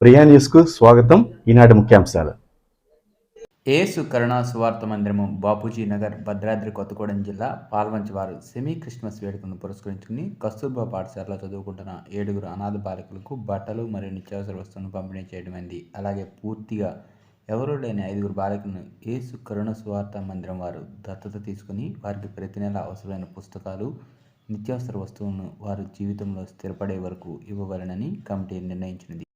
ప్రియా న్యూస్కు స్వాగతం. ఈనాటి ముఖ్యాంశాలు. ఏసు కరుణా సువార్త మందిరము బాపూజీ నగర్ భద్రాద్రి కొత్తగూడెం జిల్లా పాల్వంచి వారు సెమీ క్రిస్మస్ వేడుకను పురస్కరించుకుని కస్తూర్బా పాఠశాలలో చదువుకుంటున్న ఏడుగురు అనాథ బాలికలకు బట్టలు మరియు నిత్యావసర వస్తువులను పంపిణీ చేయడమైంది అలాగే పూర్తిగా ఎవరూ లేని ఐదుగురు బాలికలను ఏసు కరుణ సువార్త మందిరం వారు దత్తత తీసుకుని వారికి ప్రతి నెల అవసరమైన పుస్తకాలు నిత్యావసర వస్తువులను వారి జీవితంలో స్థిరపడే వరకు ఇవ్వవలెనని కమిటీ నిర్ణయించినది.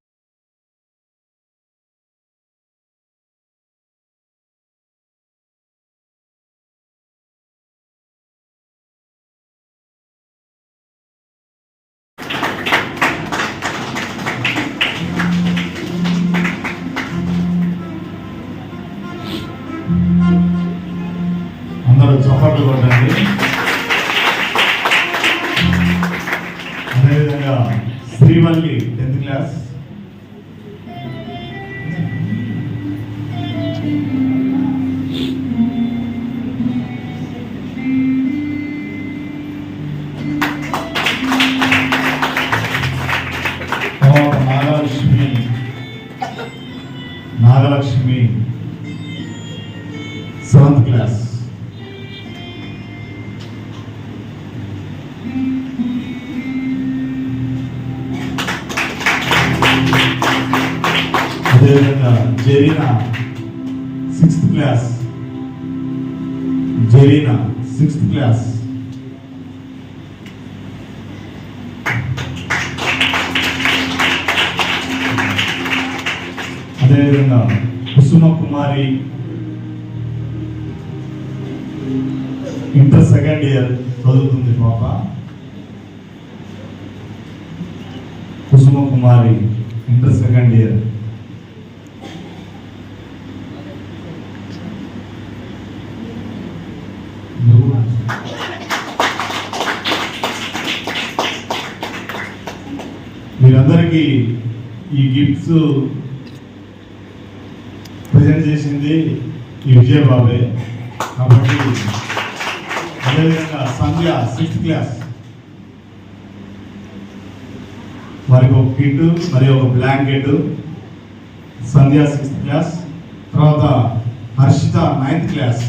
టెన్త్ క్లాస్ తర్వాత నాగలక్ష్మి నాగలక్ష్మి సెవెంత్ క్లాస్ అదేవిధంగా Zarina sixth class Zarina sixth class అదేవిధంగా Kusuma Kumari inter second year చదువుతుంది పాప. Kusuma Kumari inter second year మీరందరికీ ఈ గిఫ్ట్స్ ప్రజెంట్ చేసింది ఈ విజయబాబే. కాబట్టి అదేవిధంగా సంధ్య సిక్స్త్ క్లాస్ వారికి ఒక కిట్ మరియు ఒక బ్లాంకెట్ సంధ్య సిక్స్త్ క్లాస్ తర్వాత హర్షిత నైన్త్ క్లాస్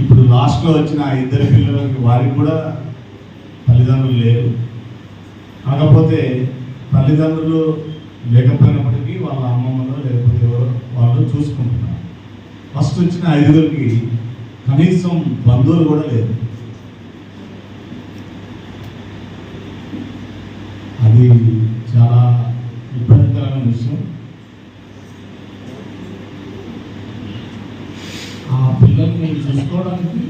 ఇప్పుడు లాస్ట్లో వచ్చిన ఆ ఇద్దరు పిల్లలకి వారికి కూడా తల్లిదండ్రులు లేరు. కాకపోతే తల్లిదండ్రులు లేకపోయినప్పటికీ వాళ్ళ అమ్మమ్మలో లేకపోతే ఎవరో వాళ్ళు చూసుకుంటున్నారు. ఫస్ట్ వచ్చిన ఐదుగురికి కనీసం బంధువులు కూడా లేదు అది చాలా ఇబ్బందికరమైన విషయం ఆ పిల్లల్ని చూసుకోవడానికి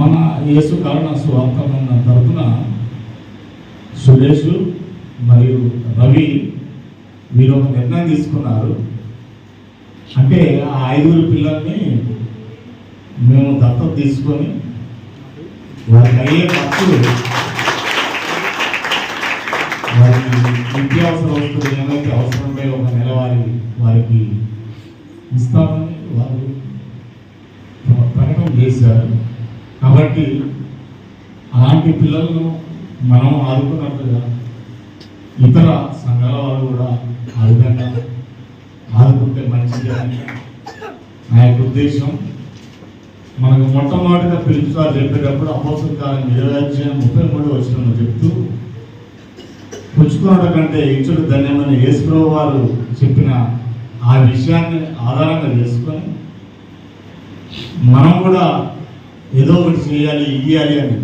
మన యేసు కారణ స్వార్థమైన తరఫున సురేష్ మరియు రవి మీరు ఒక నిర్ణయం తీసుకున్నారు. అంటే ఆ ఐదుగురు పిల్లల్ని మేము దత్తత తీసుకొని వారికి అయ్యే ఖర్చులు వారికి నిత్యావసర వస్తువులు ఏమైతే అవసరమై ఒక నెలవారి వారికి ఇస్తామని వారు ప్రకటన చేశారు. కాబట్టి అలాంటి పిల్లలను మనం ఆదుకున్నట్లుగా ఇతర సంఘాల వారు కూడా ఆ విధంగా ఆదుకుంటే మంచిది అని నా యొక్క ఉద్దేశం. మనకు మొట్టమొదటిగా పిలుపుసారి చెప్పేటప్పుడు అపోసల కాలం ఇరవై ముప్పై మూడు వచ్చిన చెప్తూ పుచ్చుకున్నట కంటే ఇచ్చుడు ధన్యమని యేసుప్రభు వారు చెప్పిన ఆ విషయాన్ని ఆధారంగా చేసుకొని మనం కూడా ఏదో ఒకటి చేయాలి ఇయ్యాలి అని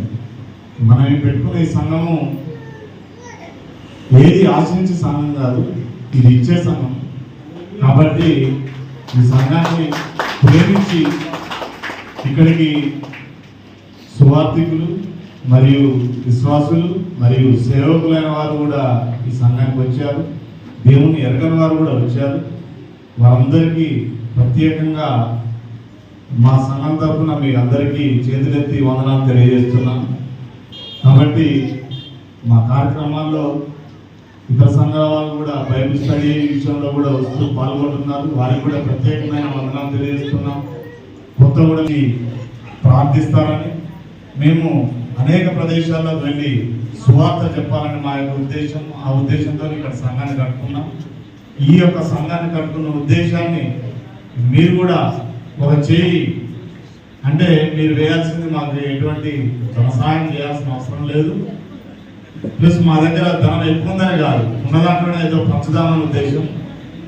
మనం పెట్టుకునే పెట్టుకున్న ఈ సంఘము ఏది ఆశించే సంఘం కాదు ఇది ఇచ్చే సంఘం. కాబట్టి ఈ సంఘాన్ని ప్రేమించి ఇక్కడికి సువార్థికులు మరియు విశ్వాసులు మరియు సేవకులైన వారు కూడా ఈ సంఘానికి వచ్చారు. దేవుని ఎరగని వారు కూడా వచ్చారు. వారందరికీ ప్రత్యేకంగా మా సంఘం తరఫున మీ అందరికీ చేతులెత్తి వందనాలు తెలియజేస్తున్నాను కాబట్టి మా కార్యక్రమాల్లో ఇతర సంఘాల వాళ్ళు కూడా బైబిల్ స్టడీ విషయంలో కూడా వస్తూ పాల్గొంటున్నారు. వారికి కూడా ప్రత్యేకమైన వందనాలు తెలియజేస్తున్నాం. కొత్త కూడా ప్రార్థిస్తారని మేము అనేక ప్రదేశాల్లో వెళ్ళి సువార్త చెప్పాలని మా యొక్క ఉద్దేశం ఆ ఉద్దేశంతో ఇక్కడ సంఘాన్ని కట్టుకున్నాం ఈ యొక్క సంఘాన్ని కట్టుకున్న ఉద్దేశాన్ని మీరు కూడా ఒక చేయి అంటే మీరు వేయాల్సింది మాకు ఎటువంటి ధన సహాయం చేయాల్సిన అవసరం లేదు. ప్లస్ మా దగ్గర ధనం ఎక్కువ ఉందని కాదు ఉన్న దాంట్లోనే ఏదో పంచుదామని ఉద్దేశం.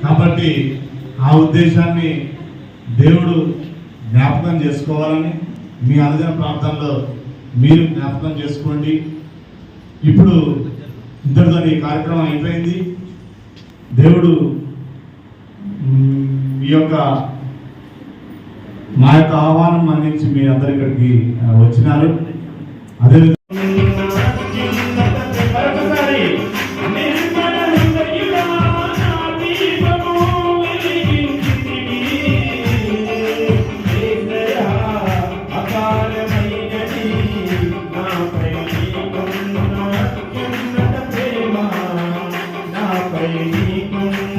కాబట్టి ఆ ఉద్దేశాన్ని దేవుడు జ్ఞాపకం చేసుకోవాలని మీ అనుదిన ప్రాంతంలో మీరు జ్ఞాపకం చేసుకోండి. ఇప్పుడు ఇద్దరితో ఈ కార్యక్రమం అయిపోయింది. దేవుడు ఈ యొక్క మా యొక్క ఆహ్వానం అందించి మీ అందరి ఇక్కడికి వచ్చినారు. అదేవిధంగా خيركم